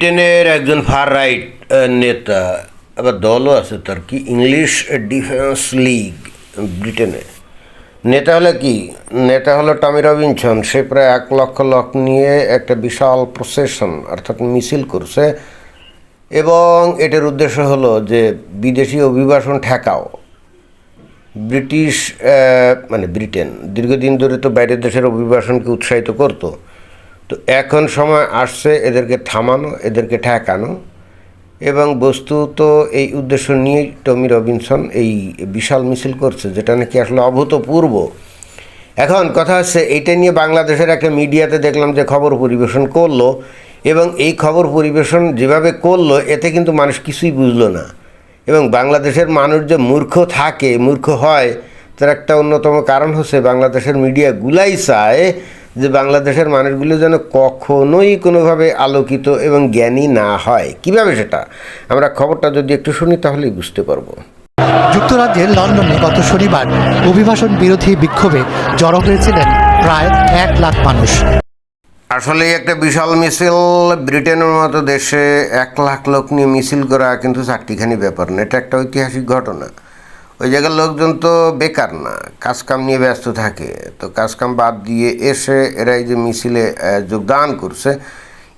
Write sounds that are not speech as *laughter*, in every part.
ব্রিটেনের একজন fur right নেতা, আবার দলও আছে তার, কি ইংলিশ ডিফেন্স লিগ ব্রিটেনে। নেতা হলো কি? নেতা হলো টমি রবিনসন, সে প্রায় এক লক্ষ লোক নিয়ে একটা বিশাল প্রসেশন অর্থাৎ মিছিল করছে। এবং এটার উদ্দেশ্য হলো যে বিদেশি অভিবাসন ঠেকাও। ব্রিটিশ মানে ব্রিটেন, দীর্ঘদিন ধরে তো বাইরের দেশের অভিবাসনকে উৎসাহিত করতো। তো এখন সময় আসছে এদেরকে থামানো, এদেরকে ঠেকানো এবং বস্তুত এই উদ্দেশ্য নিয়েই টমি রবিনসন এই বিশাল মিছিল করছে, যেটা নাকি আসলে অভূতপূর্ব। এখন কথা হচ্ছে এইটা নিয়ে বাংলাদেশের একটা মিডিয়াতে দেখলাম যে খবর পরিবেশন করল এবং এই খবর পরিবেশন যেভাবে করল, এতে কিন্তু মানুষ কিছুই বুঝলো না। এবং বাংলাদেশের মানুষ যে মূর্খ থাকে, মূর্খ হয়, তার একটা অন্যতম কারণ হচ্ছে বাংলাদেশের মিডিয়া গুলাই চায় যে বাংলাদেশের মানুষগুলো যেন কখনোই কোনোভাবে আলোকিত এবং জ্ঞানী না হয়। কীভাবে সেটা? আমরা খবরটা যদি একটু শুনি তাহলেই বুঝতে পারব। যুক্তরাজ্যের লন্ডনে গত শনিবার অভিবাসন বিরোধী বিক্ষোভে জড়ো হয়েছিলেন প্রায় এক লাখ মানুষ। আসলে একটা বিশাল মিছিল ব্রিটেনের মতো দেশে এক লাখ লোক নিয়ে মিছিল করা কিন্তু চারটিখানি ব্যাপার না এটা একটা ঐতিহাসিক ঘটনা। ওই জায়গার লোকজন তো বেকার না, কাজকাম নিয়ে ব্যস্ত থাকে। তো কাজকাম বাদ দিয়ে এসে এরা এই যে মিছিলে যোগদান করছে,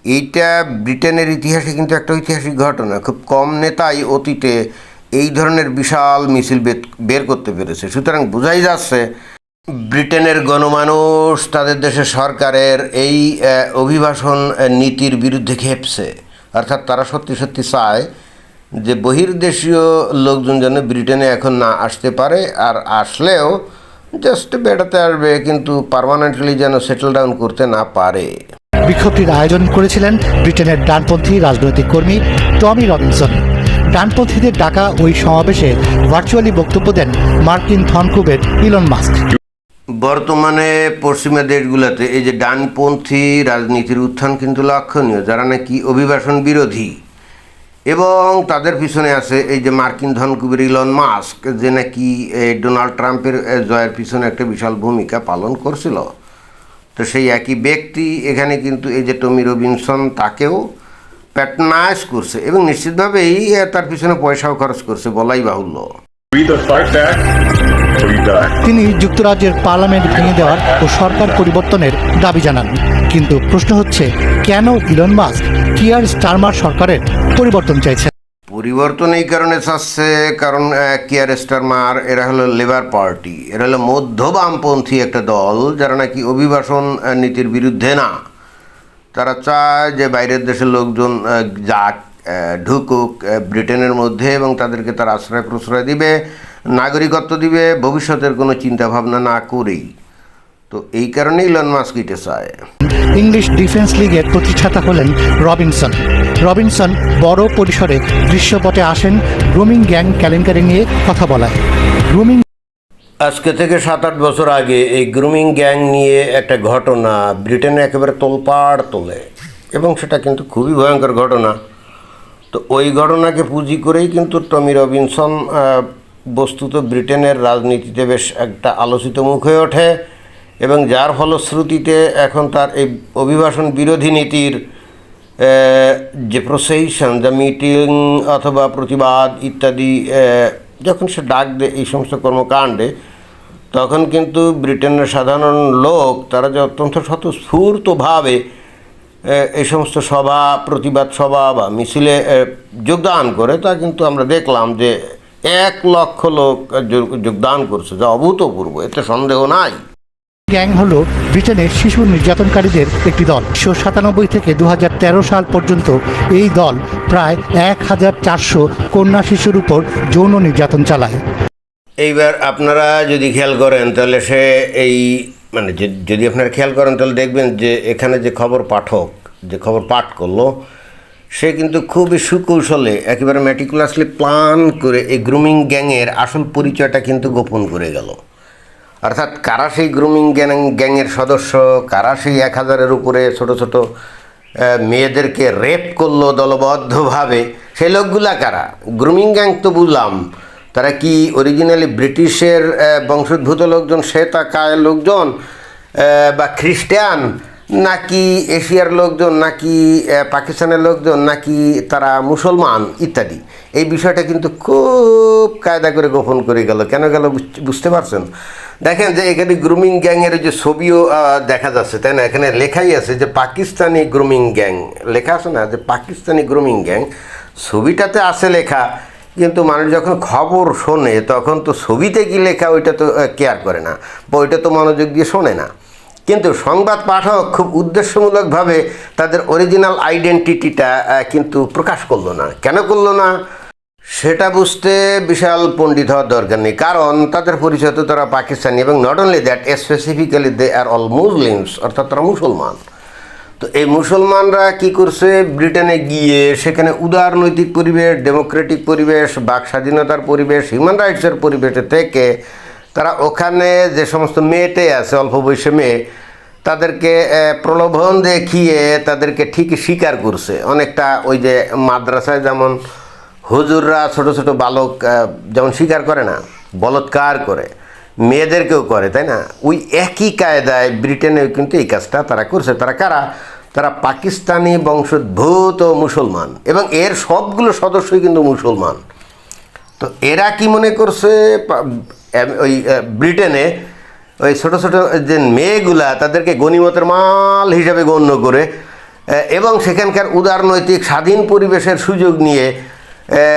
এইটা ব্রিটেনের ইতিহাসে কিন্তু একটা ঐতিহাসিক ঘটনা। খুব কম নেতাই অতীতে এই ধরনের বিশাল মিছিল বের- করতে পেরেছে। সুতরাং বোঝাই যাচ্ছে, ব্রিটেনের গণমানুষ তাদের দেশের সরকারের এই অভিবাসন নীতির বিরুদ্ধে খেপছে। অর্থাৎ তারা সত্যি সত্যি চায় যে বহির্দেশীয় লোকজন যেন ব্রিটেনে এখন না আসতে পারে আর আসলেও জাস্ট বেড়াতে আসবে কিন্তু পার্মানেন্টলি যেন সেটেল ডাউন করতে না পারে। বিক্ষোভটির আয়োজন করেছিলেন ব্রিটেনের ডানপন্থী রাজনৈতিক কর্মী টমি রবিনসন। ডানপন্থীদের ডাকা ওই সমাবেশে ভার্চুয়ালি বক্তব্য দেন মার্কিন ধনকুবের ইলন মাস্ক। বর্তমানে পশ্চিমা দেশগুলোতে এই যে ডানপন্থী রাজনীতির উত্থান কিন্তু লক্ষণীয় যারা নাকি অভিবাসন বিরোধী। এবং তাদের পিছনে আছে এই যে মার্কিন ধনকুবের ইলন মাস্ক, যে নাকি ডোনাল্ড ট্রাম্পের জয়ের পিছনে একটা বিশাল ভূমিকা পালন করছিল। তো সেই একই ব্যক্তি এখানে কিন্তু এই যে টমি রবিনসন, তাকেও প্যাটনাইজ করছে এবং নিশ্চিতভাবেই তার পিছনে পয়সাও খরচ করছে, বলাই বাহুল্য। তিনি যুক্তরাজ্যের পার্লামেন্ট ভেঙে দেওয়ার ও সরকার পরিবর্তনের দাবি জানান। কিন্তু প্রশ্ন হচ্ছে কেন ইলন মাস্ক কিয়ার স্টারমার সরকারের পরিবর্তন চাইছেন? পরিবর্তন এই কারণে চাচ্ছে কারণ কিয়ার স্টারমার এরা হলো লেবার পার্টি এরা হলো মধ্য বামপন্থী একটা দল যারা নাকি অভিবাসন নীতির বিরুদ্ধে না। তারা চায় যে বাইরের দেশের লোকজন যাক ঢুকুক ব্রিটেনের মধ্যে এবং তাদেরকে তার আশ্রয় প্রশ্রয় দিবে নাগরিকত্ব দিবে ভবিষ্যতের কোনো চিন্তাভাবনা না করেই। তো এই কারণেই ইলন মাস্ক এটা চায়। ইংলিশ ডিফেন্স লিগের প্রতিষ্ঠাতা হলেন রবিনসন। রবিনসন বড় পরিসরে দৃশ্যপটে আসেন গ্রুমিং গ্যাং কেলেঙ্কারি নিয়ে কথা বলায়। গ্রুমিং আজকে থেকে সাত আট বছর আগে এই গ্রুমিং গ্যাং নিয়ে একটা ঘটনা ব্রিটেনে একেবারে তোলপাড় তোলে। এবং সেটা কিন্তু খুবই ভয়ঙ্কর ঘটনা। তো ওই ঘটনাকে পুঁজি করেই কিন্তু টমি রবিনসন বস্তুত ব্রিটেনের রাজনীতিতে বেশ একটা আলোচিত মুখ হয়ে ওঠে এবং যার ফলশ্রুতিতে এখন তার এই অভিবাসন বিরোধী নীতির যে প্রসেশন যা মিটিং অথবা প্রতিবাদ ইত্যাদি যখন সে ডাক দেয় এই সমস্ত কর্মকাণ্ডে, তখন কিন্তু ব্রিটেনের সাধারণ লোক, তারা যে অত্যন্ত স্বতঃস্ফূর্তভাবে এই সমস্ত সভা প্রতিবাদ সভা বা মিছিলে যোগদান করে তা কিন্তু আমরা দেখলাম যে এক লক্ষ লোক যোগদান করছে যা অভূতপূর্ব এতে সন্দেহ নাই। গ্যাং হলো ব্রিটেনের শিশু নির্যাতনকারীদের একটি দল। উনিশশো সাতানব্বই থেকে দু হাজার তেরো সাল পর্যন্ত এই দল প্রায় এক হাজার চারশো কন্যা শিশুর উপর যৌন নির্যাতন চালায়। এইবার আপনারা যদি খেয়াল করেন তাহলে সে এই মানে যদি আপনারা খেয়াল করেন তাহলে দেখবেন যে এখানে যে খবর পাঠক, যে খবর পাঠ করল, সে কিন্তু খুবই সুকৌশলে, একেবারে ম্যাটিকুলাসলি প্ল্যান করে এই গ্রুমিং গ্যাংয়ের আসল পরিচয়টা কিন্তু গোপন করে গেল। অর্থাৎ কারা সেই গ্রুমিং গ্যাং গ্যাংয়ের সদস্য, কারা সেই এক হাজারের উপরে ছোট ছোট মেয়েদেরকে রেপ করল দলবদ্ধভাবে, সেই লোকগুলা কারা? গ্রুমিং গ্যাং তো বুঝলাম তারা কি অরিজিনালি ব্রিটিশের বংশোদ্ভূত লোকজন সে তাকায় লোকজন বা খ্রিস্টান, নাকি এশিয়ার লোকজন, নাকি পাকিস্তানের লোকজন, নাকি তারা মুসলমান ইত্যাদি? এই বিষয়টা কিন্তু খুব কায়দা করে গোপন করে গেল। কেন গেল বুঝ- বুঝতে পারছেন? দেখেন যে এখানে গ্রুমিং গ্যাংয়ের যে ছবিও দেখা যাচ্ছে, তাই না? এখানে লেখাই আছে যে পাকিস্তানি গ্রুমিং গ্যাং, লেখা আছে না? যে পাকিস্তানি গ্রুমিং গ্যাং, ছবিটাতে আছে লেখা কিন্তু মানুষ যখন খবর শোনে, তখন তো ছবিতে কি লেখা ওইটা তো কেয়ার করে না, বা ওইটা তো মনোযোগ দিয়ে শোনে না। কিন্তু সংবাদ পাঠক খুব উদ্দেশ্যমূলকভাবে তাদের অরিজিনাল আইডেন্টিটিটা কিন্তু প্রকাশ করল না। কেন করল না? সেটা বুঝতে বিশাল পণ্ডিত হওয়ার দরকার নেই, কারণ তাদের পরিচয় তো তারা পাকিস্তানি এবং not only that specifically they are all Muslims অর্থাৎ তারা মুসলমান। তো এই মুসলমানরা কি করছে? ব্রিটেনে গিয়ে সেখানে উদারনৈতিক পরিবেশ, ডেমোক্রেটিক পরিবেশ, বাক স্বাধীনতার পরিবেশ, হিউম্যান রাইটসের পরিবেশে থেকে তারা ওখানে যে সমস্ত মেয়েটে আছে, অল্প বয়সে মেয়ে, তাদেরকে প্রলোভন দেখিয়ে তাদেরকে ঠিক স্বীকার করছে। অনেকটা ওই যে মাদ্রাসায় যেমন হুজুররা ছোট ছোট বালক যেমন স্বীকার করে না, বলৎকার করে, মেয়েদেরকেও করে, তাই না? ওই একই কায়দায় ব্রিটেনেও কিন্তু এই কাজটা তারা করছে। তারা কারা? তারা পাকিস্তানি বংশোদ্ভূত মুসলমান এবং এর সবগুলো সদস্যই কিন্তু মুসলমান। তো এরা কি মনে করছে ওই ব্রিটেনে ওই ছোটো ছোটো যে মেয়েগুলা তাদেরকে গণিমতের মাল হিসাবে গণ্য করে এবং সেখানকার উদারনৈতিক স্বাধীন পরিবেশের সুযোগ নিয়ে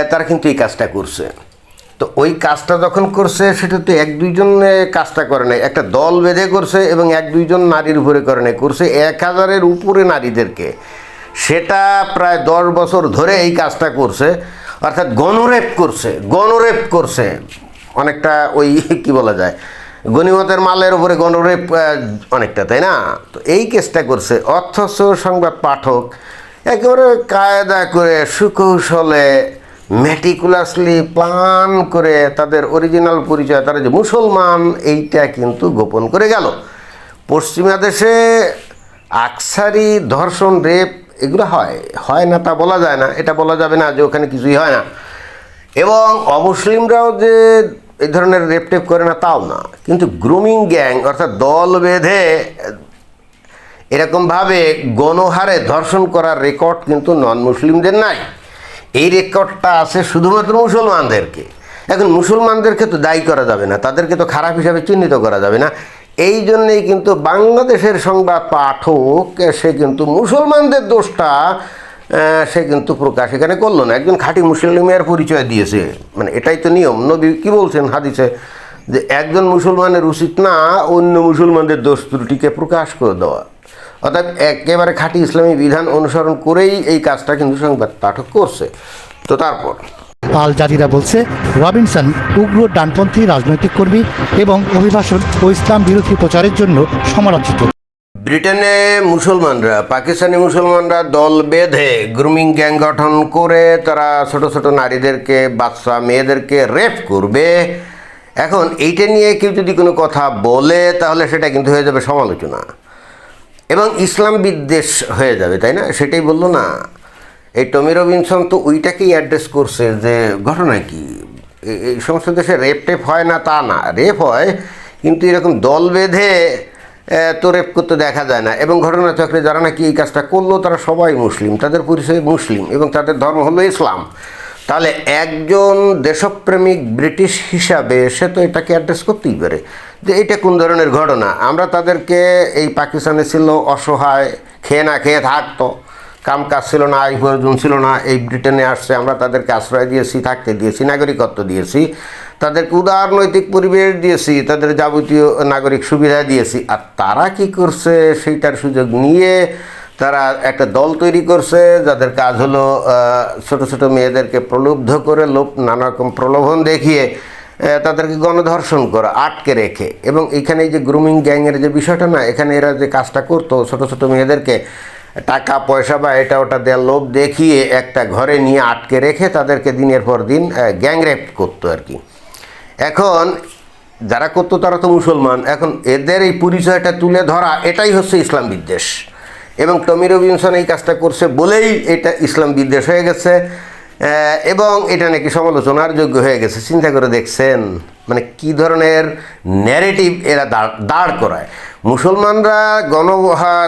তারা কিন্তু এই কাজটা করছে। তো ওই কাজটা যখন করছে, সেটা তো এক দুইজন কাজটা করে নাই। একটা দল বেঁধে করছে এবং এক দুইজন নারীর উপরে করে নাই। করছে এক হাজারের উপরে নারীদেরকে। সেটা প্রায় দশ বছর ধরে এই কাজটা করছে। অর্থাৎ গণরেপ করছে গণরেপ করছে। অনেকটা ওই *laughs* কি বলা যায়, গণিমতের মালের উপরে গণরেপ অনেকটা, তাই না? তো এই কেসটা করছে। অথচ সংবাদ পাঠক একেবারে কায়দা করে সুকৌশলে মেটিকুলাসলি প্ল্যান করে তাদের অরিজিনাল পরিচয়, তারা যে মুসলমান, এইটা কিন্তু গোপন করে গেল। পশ্চিমা দেশে আকসারি, ধর্ষণ, রেপ এগুলো হয়। হয় না তা বলা যায় না। এটা বলা যাবে না যে ওখানে কিছুই হয় না। এবং অমুসলিমরাও যে এই ধরনের রেপ টেপ করে না, তাও না। কিন্তু গ্রুমিং গ্যাং অর্থাৎ দল বেঁধে এরকমভাবে গণহারে ধর্ষণ করার রেকর্ড কিন্তু নন মুসলিমদের নাই। এই রেকর্ডটা আছে শুধুমাত্র মুসলমানদেরকে। এখন মুসলমানদেরকে তো দায়ী করা যাবে না, তাদেরকে তো খারাপ হিসাবে চিহ্নিত করা যাবে না। এই জন্যেই কিন্তু বাংলাদেশের সংবাদ পাঠক, সে কিন্তু মুসলমানদের দোষটা সে কিন্তু প্রকাশ এখানে করল না। একজন খাঁটি মুসলিমের পরিচয় দিয়েছে। মানে এটাই তো নিয়ম। নবী কি বলছেন হাদিসে? যে একজন মুসলমানের উচিত না অন্য মুসলমানদের দোষ ত্রুটিকে প্রকাশ করে দেওয়া। অর্থাৎ একেবারে খাঁটি ইসলামী বিধান অনুসরণ করেই এই কাজটা কিন্তু সংবাদ পাঠক করছে। তো তারপর। আল জাজিরা বলছে রবিনসন উগ্র ডানপন্থী রাজনৈতিক কর্মী এবং অভিবাসন ও ইসলাম বিরোধী প্রচারের জন্য সমালোচিত। ব্রিটেনে মুসলমানরা পাকিস্তানি মুসলমানরা দল বেঁধে গ্রুমিং গ্যাং গঠন করে তারা ছোট ছোট নারীদেরকে বাচ্চা মেয়েদেরকে রেপ করবে। এখন এইটা নিয়ে কেউ যদি কোনো কথা বলে তাহলে সেটা কিন্তু হয়ে যাবে সমালোচনা। এবং ইসলাম বিদ্বেষ হয়ে যাবে, তাই না? সেটাই বলল, না, এই টমি রবিনসন তো ওইটাকেই অ্যাড্রেস করছে যে ঘটনা কি? এই সমস্ত দেশে রেপ টেপ হয় না তা না। রেপ হয়, কিন্তু এরকম দল বেঁধে তো রেপ করতে দেখা যায় না। এবং ঘটনাচক্রে যারা নাকি এই কাজটা করল, তারা সবাই মুসলিম। তাদের পরিচয় মুসলিম এবং তাদের ধর্ম হলো ইসলাম। তাহলে একজন দেশপ্রেমিক ব্রিটিশ হিসাবে সে তো এটাকে অ্যাড্রেস করতেই পারে। যে এটা কোন ধরনের ঘটনা? আমরা তাদেরকে এই পাকিস্তানে ছিল, অসহায়, খেয়ে না খেয়ে থাকতো। কাম কাজ ছিল না আয় উপার্জন ছিল না, এই ব্রিটেনে আসছে, আমরা তাদেরকে আশ্রয় দিয়েছি, থাকতে দিয়েছি, নাগরিকত্ব দিয়েছি। তাদেরকে উদারনৈতিক পরিবেশ দিয়েছি, তাদের যাবতীয় নাগরিক সুবিধা দিয়েছি। আর তারা কি করছে, সেইটার সুযোগ নিয়ে তারা একটা দল তৈরি করছে, যাদের কাজ হলো ছোট ছোট মেয়েদেরকে প্রলুব্ধ করে লোভ, নানা রকম প্রলোভন দেখিয়ে তাদেরকে গণধর্ষণ করা, আটকে রেখে। এবং এখানে এই যে গ্রুমিং গ্যাংয়ের যে বিষয়টা না, এখানে এরা যে কাজটা করতো, ছোট ছোট মেয়েদেরকে টাকা, পয়সা বা এটা ওটা দেওয়ার লোভ দেখিয়ে একটা ঘরে নিয়ে আটকে রেখে তাদেরকে দিনের পর দিন গ্যাং রেপ করতো আর কি। এখন যারা করতো তারা তো মুসলমান। এখন এদের এই পরিচয়টা তুলে ধরা, এটাই হচ্ছে ইসলাম বিদ্বেষ। এবং টমি রবিনসন এই কাজটা করছে বলেই এটা ইসলাম বিদ্বেষ হয়ে গেছে এবং এটা নাকি সমালোচনার যোগ্য হয়ে গেছে। চিন্তা করে দেখছেন মানে কি ধরনের ন্যারেটিভ এরা দাঁড় করায়। মুসলমানরা গণ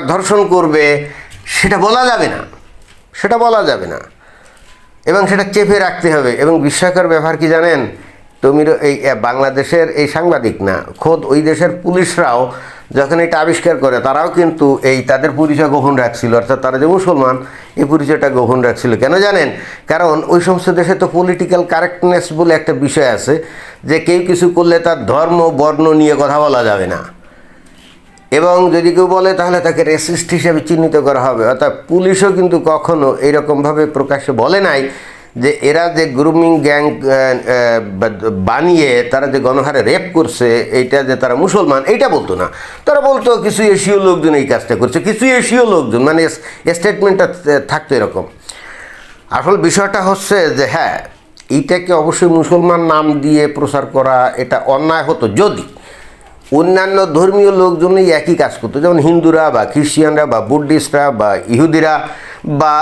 ধর্ষণ করবে, সেটা বলা যাবে না। সেটা বলা যাবে না। এবং সেটা চেপে রাখতে হবে। এবং বিস্ময়কর ব্যাপার কি জানেন? তুমির এই বাংলাদেশের এই সাংবাদিক না, খোদ ওই দেশের পুলিশরাও যখন এটা আবিষ্কার করে, তারাও কিন্তু এই তাদের পরিচয় গোপন রাখছিল। অর্থাৎ তারা যে মুসলমান, এই পরিচয়টা গোপন রাখছিল। কেন জানেন? কারণ ওই সমস্ত দেশে তো পলিটিক্যাল কারেক্টনেস বলে একটা বিষয় আছে যে কেউ কিছু করলে তার ধর্ম, বর্ণ নিয়ে কথা বলা যাবে না। এবং যদি কেউ বলে, তাহলে তাকে রেসিস্ট হিসেবে চিহ্নিত করা হবে। অর্থাৎ পুলিশও কিন্তু কখনো এইরকমভাবে প্রকাশ্যে বলে নাই যে এরা যে গ্রুমিং গ্যাং বানিয়ে তারা যে গণহারে রেপ করছে, এইটা যে তারা মুসলমান, এইটা বলতো না। তারা বলতো কিছু এশীয় লোকজন এই কাজটা করছে, কিছু এশীয় লোকজন মানে স্টেটমেন্টটা থাকতো এরকম। আসল বিষয়টা হচ্ছে যে হ্যাঁ এইটাকে অবশ্যই মুসলমান নাম দিয়ে প্রচার করা, এটা অন্যায় হতো যদি অন্যান্য ধর্মীয় লোকজনই একই কাজ করতো, যেমন হিন্দুরা বা খ্রিস্টিয়ানরা বা বুদ্ধিস্টরা বা ইহুদিরা বা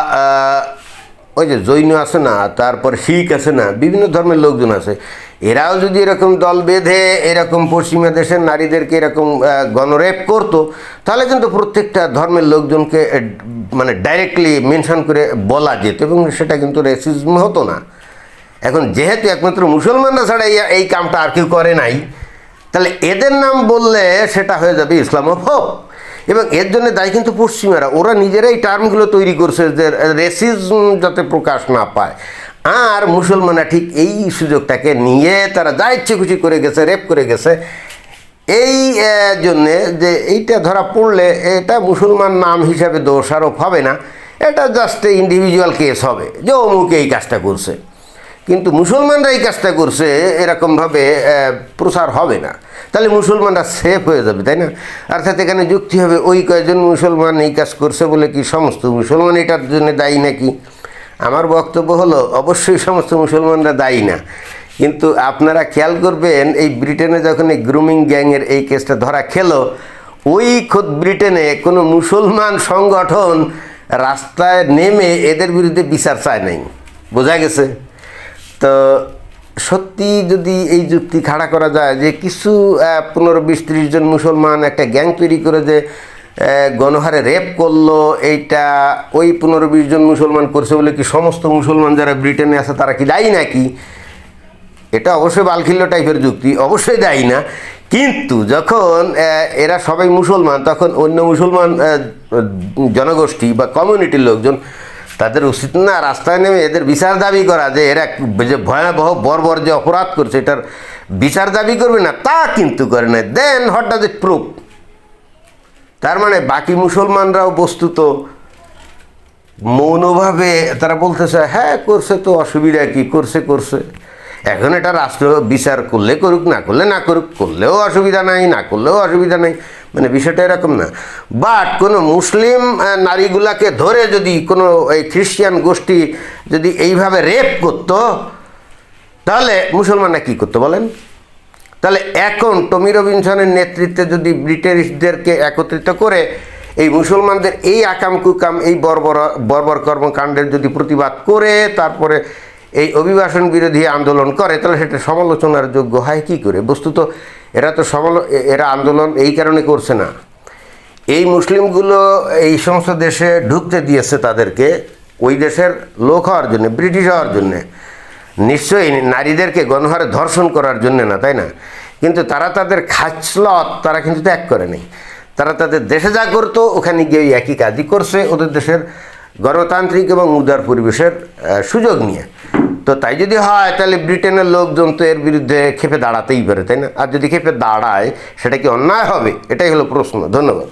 ওই যে জৈন আছে না, তারপর শিখ আছে না, বিভিন্ন ধর্মের লোকজন আছে। এরাও যদি এরকম দল বেঁধে, এরকম পশ্চিমা দেশের নারীদেরকে এরকম গণরেপ করতো, তাহলে কিন্তু প্রত্যেকটা ধর্মের লোকজনকে মানে ডাইরেক্টলি মেনশন করে বলা যেত এবং সেটা কিন্তু রেসিজম হতো না। এখন যেহেতু একমাত্র মুসলমানরা ছাড়া এই- কামটা আর কেউ করে নাই, তাহলে এদের নাম বললে সেটা হয়ে যাবে ইসলামোফোব। এবং এর জন্য দায়ী কিন্তু পশ্চিমারা। ওরা নিজেরাই টার্মগুলো তৈরি করছে যে রেসিজম যাতে প্রকাশ না পায়। আর মুসলমানরা ঠিক এই সুযোগটাকে নিয়ে তারা যা ইচ্ছে খুশি করে গেছে রেপ করে গেছে। এই জন্যে যে এইটা ধরা পড়লে এটা মুসলমান নাম হিসাবে দোষারোপ হবে না। এটা জাস্ট ইন্ডিভিজুয়াল কেস হবে। যে অমুক এই কাজটা করছে। কিন্তু মুসলমানরা এই কাজটা করছে এরকমভাবে প্রসার হবে না। তাহলে মুসলমানরা সেফ হয়ে যাবে, তাই না? অর্থাৎ এখানে যুক্তি হবে, ওই কয়েকজন মুসলমান এই কাজ করছে বলে কি সমস্ত মুসলমান এটার জন্য দায়ী নাকি? আমার বক্তব্য হলো, অবশ্যই সমস্ত মুসলমানরা দায়ী না। কিন্তু আপনারা খেয়াল করবেন, এই ব্রিটেনে যখন এই গ্রুমিং গ্যাংয়ের এই কেসটা ধরা খেলো, ওই খোদ ব্রিটেনে কোনো মুসলমান সংগঠন রাস্তায় নেমে এদের বিরুদ্ধে বিচার চায় নাই। বোঝা গেছে? তো সত্যি যদি এই যুক্তি খাড়া করা যায় যে কিছু পনেরো বিশ ত্রিশ জন মুসলমান একটা গ্যাং তৈরি করে যে গণহারে রেপ করল, এইটা ওই পনেরো বিশ জন মুসলমান করছে বলে কি সমস্ত মুসলমান যারা ব্রিটেনে আছে তারা কি দায়ী নাকি? এটা অবশ্যই বালখিল্য টাইপের যুক্তি, অবশ্যই দায়ী না। কিন্তু যখন এরা সবাই মুসলমান, তখন অন্য মুসলমান জনগোষ্ঠী বা কমিউনিটির লোকজন তাদের উচিত না রাস্তায় নেমে এদের বিচার দাবি করা যে এরা যে ভয়াবহ বর্বর যে অপরাধ করছে, এটার বিচার দাবি করবে না, তা কিন্তু করে না। Then what does it prove তার মানে বাকি মুসলমানরাও বস্তুত, মৌনভাবে তারা বলতেছে হ্যাঁ করছে তো, অসুবিধা কি? করছে করছে। এখন এটা রাষ্ট্র বিচার করলে করুক, না করলে না করুক, করলেও অসুবিধা নাই, না করলেও অসুবিধা নাই। মানে বিষয়টা এরকম না। বাট কোনো মুসলিম নারীগুলাকে ধরে যদি কোনো এই খ্রিস্টিয়ান গোষ্ঠী যদি এইভাবে রেপ করতো, তাহলে মুসলমানরা কী করতো বলেন? তাহলে এখন টমি রবিনসনের নেতৃত্বে যদি ব্রিটিশদেরকে একত্রিত করে এই মুসলমানদের এই আকাম কুকাম এই বর্বর বর্বর কর্মকাণ্ডের যদি প্রতিবাদ করে, তারপরে এই অভিবাসন বিরোধী আন্দোলন করে, তাহলে সেটা সমালোচনার যোগ্য হয় কি করে? বস্তুত এরা তো সমালো এরা আন্দোলন এই কারণে করছে না। এই মুসলিমগুলো এই সমস্ত দেশে ঢুকতে দিয়েছে তাদেরকে, ওই দেশের লোক হওয়ার জন্যে, ব্রিটিশ হওয়ার জন্যে। নিশ্চয়ই নারীদেরকে গণহারে ধর্ষণ করার জন্য না, তাই না? কিন্তু তারা তাদের খাচলত, তারা কিন্তু ত্যাগ করে নেই। তারা তাদের দেশে যা করতো, ওখানে গিয়ে একই কাজই করছে ওদের দেশের গণতান্ত্রিক এবং উদার পরিবেশের সুযোগ নিয়ে। তো তাই যদি হয়, তাহলে ব্রিটেনের লোকজন তো এর বিরুদ্ধে খেপে দাঁড়াতেই পারে, তাই না? আর যদি খেপে দাঁড়ায়, সেটা কি অন্যায় হবে? এটাই হলো প্রশ্ন। ধন্যবাদ।